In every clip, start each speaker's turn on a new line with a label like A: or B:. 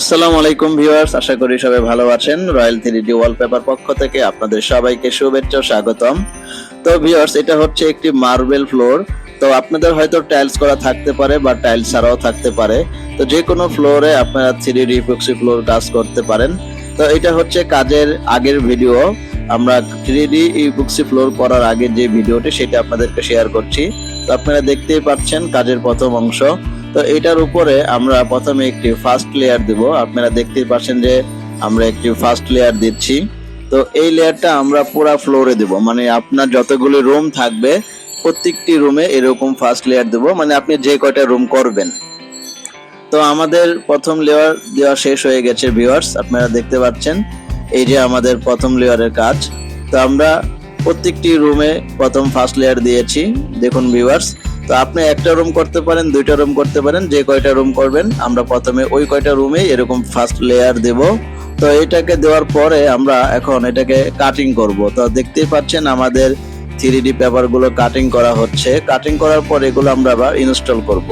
A: আসসালামু আলাইকুম ভিউয়ার্স, আশা করি সবাই ভালো আছেন। রয়্যাল থ্রি ডি ওয়ালপেপার পক্ষ থেকে আপনাদের সবাইকে শুভেচ্ছা স্বাগতম। তো ভিউয়ার্স, এটা হচ্ছে একটি মার্বেল ফ্লোর। তো আপনাদের হয়তো টাইলস করা থাকতে পারে বা টাইলস ছাড়াও থাকতে পারে। তো যে কোনো ফ্লোরে আপনারা থ্রি ডি ইপক্সি ফ্লোর কাজ করতে পারেন। তো এটা হচ্ছে কাজের আগের ভিডিও। আমরা থ্রি ডি ইপক্সি ফ্লোর করার আগে যে ভিডিওটি, সেটা আপনাদেরকে শেয়ার করছি। তো আপনারা দেখতেই পাচ্ছেন কাজের প্রথম অংশ। তো এটার উপরে আমরা প্রথমে একটি ফার্স্ট লেয়ার দেব। আপনারা দেখতেই পাচ্ছেন যে আমরা একটি ফার্স্ট লেয়ার দিচ্ছি। তো এই লেয়ারটা আমরা পুরো ফ্লোরে দেব। মানে আপনার যতগুলি রুম থাকবে, প্রত্যেকটি রুমে এরকম ফার্স্ট লেয়ার দেব। মানে আপনি যে কয়টা রুম করবেন। তো আমাদের প্রথম লেয়ার দেওয়া শেষ হয়ে গেছে ভিউয়ার্স আপনারা দেখতে পাচ্ছেন, এই যে আমাদের প্রথম লেয়ারের কাজ। তো আমরা প্রত্যেকটি রুমে প্রথম ফার্স্ট লেয়ার দিয়েছি। দেখুন ভিউয়ার্স তো আপনি একটা রুম করতে পারেন, দুইটা রুম করতে পারেন, যে কয়টা রুম করবেন, আমরা প্রথমে ওই কয়টা রুমে এরকম ফার্স্ট লেয়ার দেব। তো এটাকে দেওয়ার পরে আমরা এখন এটাকে কাটিং করব। তো দেখতেই পাচ্ছেন আমাদের থ্রি ডি পেপারগুলো কাটিং করা হচ্ছে। কাটিং করার পর এগুলো আমরা আবার ইনস্টল করব।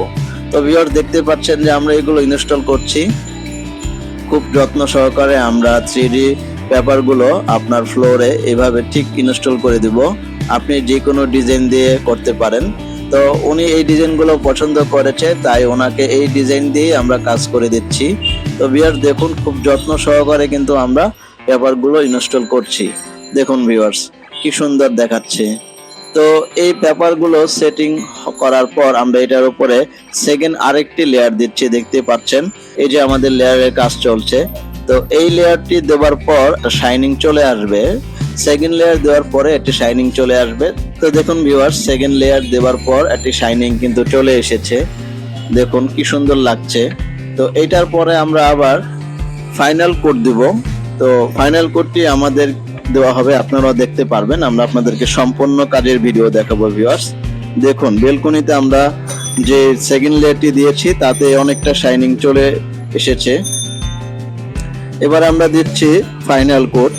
A: তো ভিওর দেখতে পাচ্ছেন যে আমরা এগুলো ইনস্টল করছি। খুব যত্ন সহকারে আমরা থ্রি ডি পেপারগুলো আপনার ফ্লোরে এভাবে ঠিক ইনস্টল করে দিব। আপনি যে কোনো ডিজাইন দিয়ে করতে পারেন। তো উনি এই ডিজাইনগুলো পছন্দ করেছে, তাই ওনাকে এই ডিজাইন দিয়ে আমরা কাজ করে দিচ্ছি। তো ভিউয়ার দেখুন, খুব যত্ন সহকারে কিন্তু আমরা পেপারগুলো ইনস্টল করছি। দেখুন ভিউয়ার্স কি সুন্দর দেখাচ্ছে। তো এই পেপারগুলো সেটিং করার পর আমরা এটার উপরে সেকেন্ড আরেকটি লেয়ার দিচ্ছি, দেখতে পাচ্ছেন? এই যে আমাদের লেয়ারের কাজ চলছে। তো এই লেয়ারটি দেওয়ার পর শাইনিং চলে আসবে। সেকেন্ড লেয়ার দেওয়ার পরে একটি শাইনিং চলে আসবে। তো দেখুন ভিউয়ার্স সেকেন্ড লেয়ার দেওয়ার পর একটি শাইনিং কিন্তু চলে এসেছে। দেখুন কি সুন্দর লাগছে। তো এটার পরে আমরা আবার ফাইনাল কোড দিব। তো ফাইনাল কোডটি আমাদের দেওয়া হবে, আপনারাও দেখতে পারবেন। আমরা আপনাদেরকে সম্পূর্ণ কাজের ভিডিও দেখাবো ভিউয়ার্স দেখুন, বেলকনিতে আমরা যে সেকেন্ড লেয়ারটি দিয়েছি, তাতে অনেকটা শাইনিং চলে এসেছে। এবার আমরা দিচ্ছি ফাইনাল কোড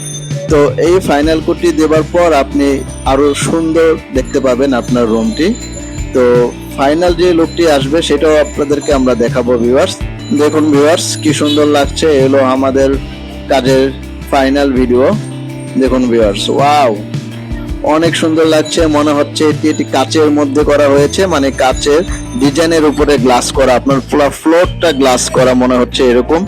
A: তো এই ফাইনাল কোডটি দেওয়ার পর আপনি আরও সুন্দর দেখতে পাবেন আপনার রুমটি তো ফাইনাল যে লুকটি আসবে, সেটাও আপনাদেরকে আমরা দেখাবো ভিউয়ার্স দেখুন ভিউয়ার্স কি সুন্দর লাগছে এলো আমাদের কাজের ফাইনাল ভিডিও দেখুন ভিউয়ার্স ওয়াও অনেক সুন্দর লাগছে, মনে হচ্ছে এটি এটি কাচের মধ্যে করা হয়েছে মানে কাচের ডিজাইনের উপরে গ্লাস করা, আপনার ফ্লোরটা গ্লাস করা মনে হচ্ছে এরকম।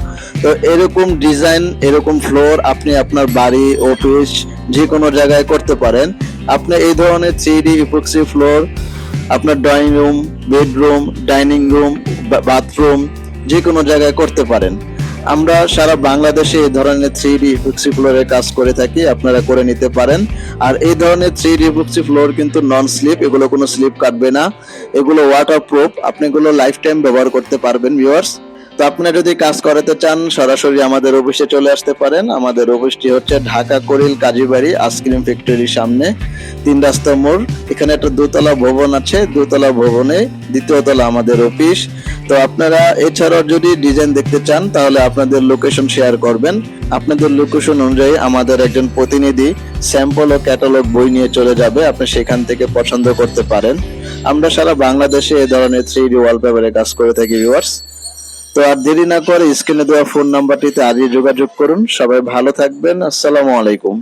A: তো এরকম ডিজাইন এরকম ফ্লোর আপনি আপনার বাড়ি অফিস যে কোনো জায়গায় করতে পারেন। আপনি এই ধরনের থ্রি ডি ইপক্সি ফ্লোর আপনার drawing room bedroom dining room bathroom যে কোনো জায়গায় করতে পারেন। আমরা সারা বাংলাদেশে এই ধরনের থ্রি ডি ইপক্সি ফ্লোরের কাজ করে থাকি, আপনারা করে নিতে পারেন। আর এই ধরনের থ্রি ডি ইপক্সি ফ্লোর কিন্তু নন স্লিপ এগুলো কোনো স্লিপ কাটবে না। এগুলো ওয়াটার প্রুফ আপনি এগুলো লাইফ টাইম ব্যবহার করতে পারবেন ভিউয়ার্স আপনারা যদি কাজ করাতে চান, সরাসরি আমাদের অফিসে চলে আসতে পারেন। আমাদের অফিসটি হচ্ছে ঢাকা করিল কাজীবাড়ি, আইসক্রিম ফ্যাক্টরির সামনে, তিন রাস্তা মোড়। এখানে একটা দোতলা ভবন আছে। দোতলা ভবনে দ্বিতীয় তলা আমাদের অফিস। তো আপনারা এছাড়াও যদি ডিজাইন দেখতে চান, তাহলে আপনাদের লোকেশন শেয়ার করবেন। আপনাদের লোকেশন অনুযায়ী আমাদের একজন প্রতিনিধি স্যাম্পল ও ক্যাটালগ বই নিয়ে চলে যাবে। আপনি সেখান থেকে পছন্দ করতে পারেন। আমরা সারা বাংলাদেশে এ ধরনের থ্রি ডি ওয়ালপেপারে কাজ করে থাকি ভিউয়ার্স তো আর দেরি না করে স্ক্রিনে দেওয়া ফোন নাম্বারটিতে আজই যোগাযোগ করুন। সবাই ভালো থাকবেন। আসসালামু আলাইকুম।